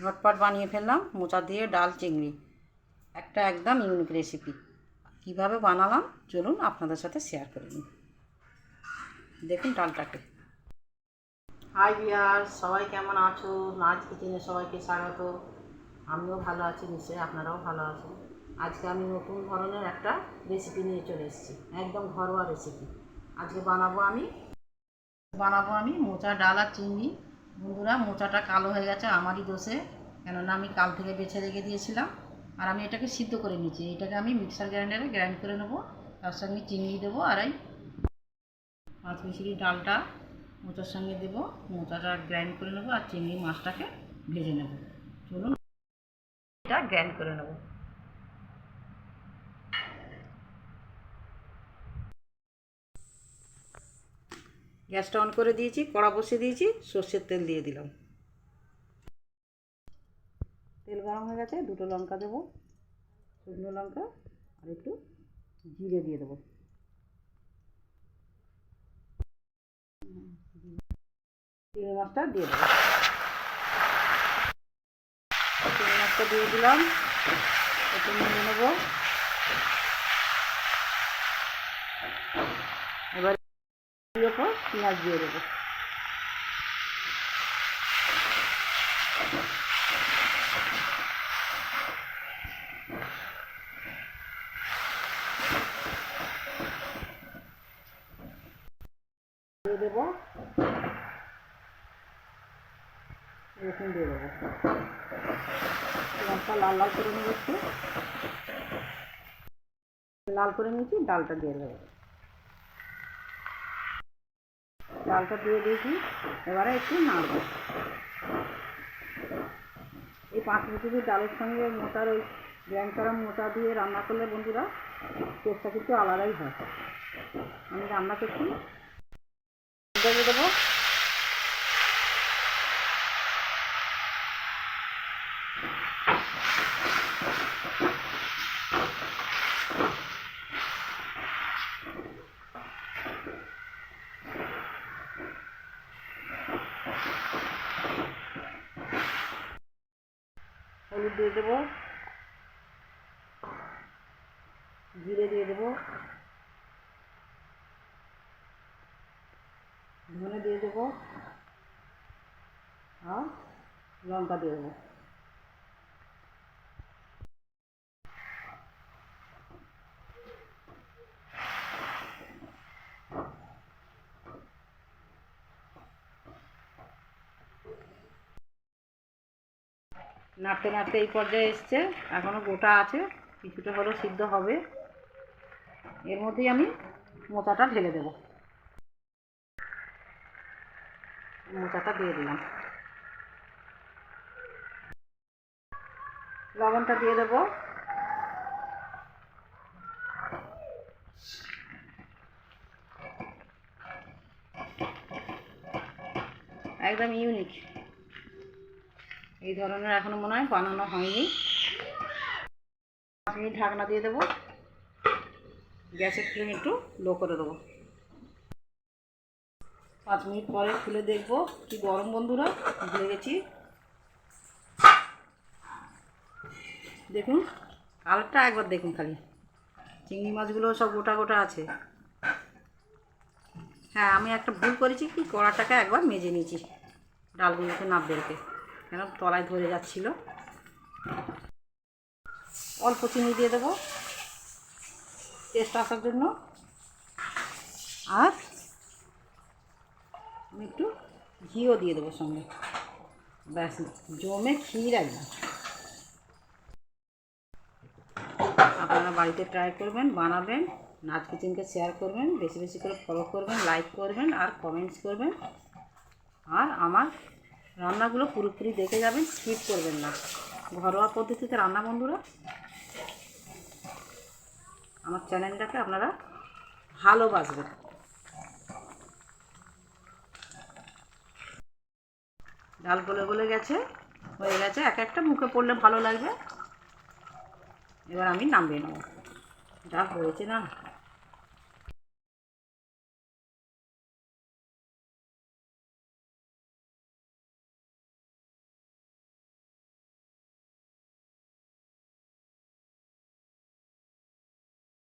ঝটপট বানিয়ে ফেললাম, মোচা দিয়ে ডাল, চিংড়ি। একটা একদম ইউনিক রেসিপি কীভাবে বানালাম, চলুন আপনাদের সাথে শেয়ার করে নিই। দেখুন ডালটাকে। হাই বিয়ার সবাই কেমন আছো? নাচ কিচেনে সবাইকে স্বাগত। আমিও ভালো আছি, নিশ্চয়ই আপনারাও ভালো আছেন। আজকে আমি নতুন ধরনের একটা রেসিপি নিয়ে চলে এসেছি, একদম ঘরোয়া রেসিপি আজকে বানাবো আমি বানাবো আমি মোচা, ডাল আর চিংড়ি। বন্ধুরা, মোচাটা কালো হয়ে গেছে, আমারই দোষে। কেননা আমি কাল থেকে বেছে রেখে দিয়েছিলাম। আর আমি এটাকে সিদ্ধ করে নিয়েছি। এটাকে আমি মিক্সার গ্রাইন্ডারে গ্রাইন্ড করে নেব। তার সঙ্গে চিংড়ি দেবো আর এই পাঁচ মিশরি ডালটা মোচার সঙ্গে দেবো। মোচাটা গ্রাইন্ড করে নেব আর চিংড়ি মাছটাকে ভেজে নেব। চলুন, এটা গ্রাইন্ড করে নেব। গ্যাসটা অন করে দিয়েছি, কড়া বসিয়ে দিয়েছি, সর্ষের তেল দিয়ে দিলাম। তেল গরম হয়ে গেছে, দুটো লঙ্কা দেবো, শুকনো লঙ্কা আর একটু জিরে দিয়ে দেবো। চিংড়ি মাছটা দিয়ে দেবো। চিংড়ি মাছটা দিয়ে দিলাম, একটু নিয়ে নেব। পর পেঁয়াজ দিয়ে দেবো। দিয়ে দেবো। দিয়ে দেবো। লাল লাল করে লাল করে নিয়েছি, ডালটা দিয়ে দেবো। ডালটা দিয়ে দিয়েছি। এবারে একটু নাড়ব। এই পাঁচ মিনিট ডালের সঙ্গে মোটার ওই গ্র্যান্ড করা মোটা দিয়ে রান্না করলে বন্ধুরা টেস্টটা কিন্তু আলাদাই হয়। আমি রান্না করছি। দেবো। হলুদ দিয়ে দেবো। জিরে দিয়ে দেবো। ধনে দিয়ে দেবো। আর লঙ্কা দিয়ে দেবো। নাড়তে নাড়তে এই পর্যায়ে এসছে। এখনও গোটা আছে, কিছুটা হলেও সিদ্ধ হবে। এর মধ্যেই আমি মোচাটা ঢেলে দেব। মোচাটা দিয়ে দিলাম। লবণটা দিয়ে দেবো। একদম ইউনিক। এই ধরনের এখনও মনে হয় বানানো হয়নি। পাঁচ মিনিট ঢাকনা দিয়ে দেবো। গ্যাসের ফ্লেম একটু লো করে দেবো। পাঁচ মিনিট পরে খুলে দেখব কি গরম বন্ধুরা, ভুলে গেছি। দেখুন কালারটা একবার দেখুন খালি। চিংড়ি মাছগুলো সব গোটা গোটা আছে। হ্যাঁ আমি একটা ভুল করেছি কি, কড়াটাকে একবার মেজে নিয়েছি। ডালগুলোকে না বেরোতে কেন তলায় ধরে যাচ্ছিল। অল্প চিনি দিয়ে দেবো টেস্ট আসার জন্য। আর আমি একটু ঘিও দিয়ে দেবো সঙ্গে। ব্যাস, জমে ক্ষীর একদম। আপনারা বাড়িতে ট্রাই করবেন, বানাবেন, নাচ কিচেনকে শেয়ার করবেন, বেশি বেশি করে ফলো করবেন লাইক করবেন, আর কমেন্টস করবেন। আর আমার রান্নাগুলো পুরোপুরি দেখে যাবেন স্কিপ করবেন না। ঘরোয়া পদ্ধতিতে রান্না বন্ধুরা, আমার চ্যানেলটাকে আপনারা ভালোবাসবেন। ডাল গলে গলে গেছে, হয়ে গেছে, এক একটা মুখে পড়লে ভালো লাগবে। এবার আমি নামিয়ে নেব। যা হয়েছে না?